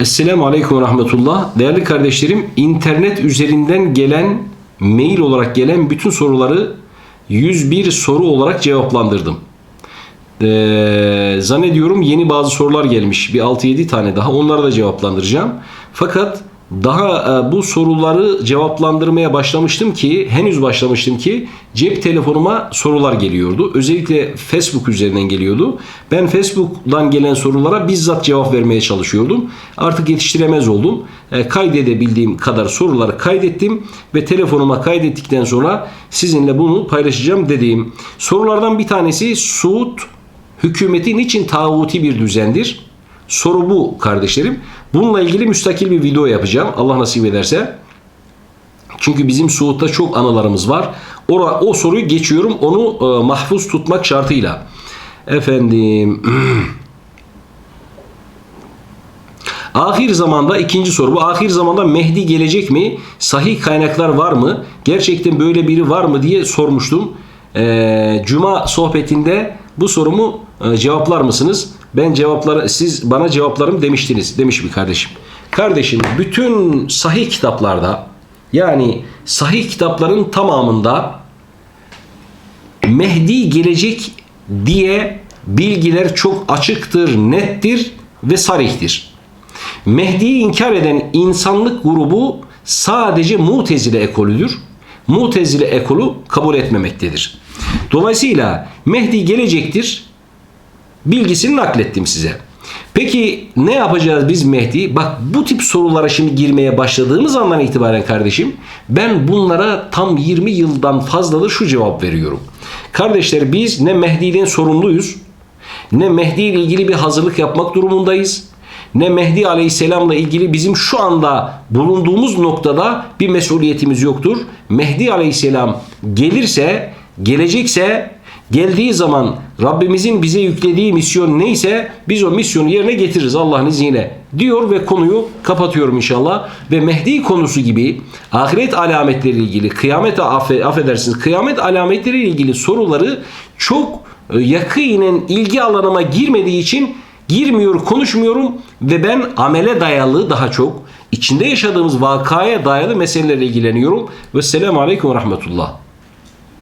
Esselamu Aleyküm ve Rahmetullah. Değerli kardeşlerim, internet üzerinden gelen, mail olarak gelen bütün soruları 101 soru olarak cevaplandırdım. Ee, zannediyorum yeni bazı sorular gelmiş. Bir 6-7 tane daha. Onları da cevaplandıracağım. Fakat daha e, bu soruları cevaplandırmaya başlamıştım ki henüz başlamıştım ki cep telefonuma sorular geliyordu. Özellikle Facebook üzerinden geliyordu. Ben Facebook'dan gelen sorulara bizzat cevap vermeye çalışıyordum. Artık yetiştiremez oldum. E, kaydedebildiğim kadar soruları kaydettim ve telefonuma kaydettikten sonra sizinle bunu paylaşacağım dediğim sorulardan bir tanesi Suud hükümeti niçin tağuti bir düzendir? Soru bu kardeşlerim. Bununla ilgili müstakil bir video yapacağım. Allah nasip ederse. Çünkü bizim Suud'da çok anılarımız var. Ora, o soruyu geçiyorum. Onu e, mahfuz tutmak şartıyla. Efendim. Ahir zamanda ikinci soru bu. Ahir zamanda Mehdi gelecek mi? Sahih kaynaklar var mı? Gerçekten böyle biri var mı diye sormuştum. Ee, Cuma sohbetinde bu sorumu e, cevaplar mısınız? Ben cevapları siz bana cevaplarım demiştiniz demiş bir kardeşim. Kardeşim bütün sahih kitaplarda yani sahih kitapların tamamında Mehdi gelecek diye bilgiler çok açıktır, nettir ve sarihtir. Mehdi'yi inkar eden insanlık grubu sadece Mutezile ekolüdür. Mutezile ekolü kabul etmemektedir. Dolayısıyla Mehdi gelecektir bilgisini naklettim size. Peki ne yapacağız biz Mehdi? Bak bu tip sorulara şimdi girmeye başladığımız andan itibaren kardeşim ben bunlara tam 20 yıldan fazladır şu cevap veriyorum. Kardeşler biz ne Mehdi'den sorumluyuz ne Mehdi ile ilgili bir hazırlık yapmak durumundayız. Ne Mehdi Aleyhisselam'la ilgili bizim şu anda bulunduğumuz noktada bir mesuliyetimiz yoktur. Mehdi Aleyhisselam gelirse, gelecekse geldiği zaman Rabbimizin bize yüklediği misyon neyse biz o misyonu yerine getiririz Allah'ın izniyle diyor ve konuyu kapatıyorum inşallah. Ve Mehdi konusu gibi ahiret alametleri ilgili kıyamet affedersiniz kıyamet alametleri ilgili soruları çok e, yakinen ilgi alanıma girmediği için girmiyor, konuşmuyorum ve ben amele dayalı daha çok içinde yaşadığımız vakaya dayalı meselelerle ilgileniyorum. Ve selamu aleyküm ve rahmetullah.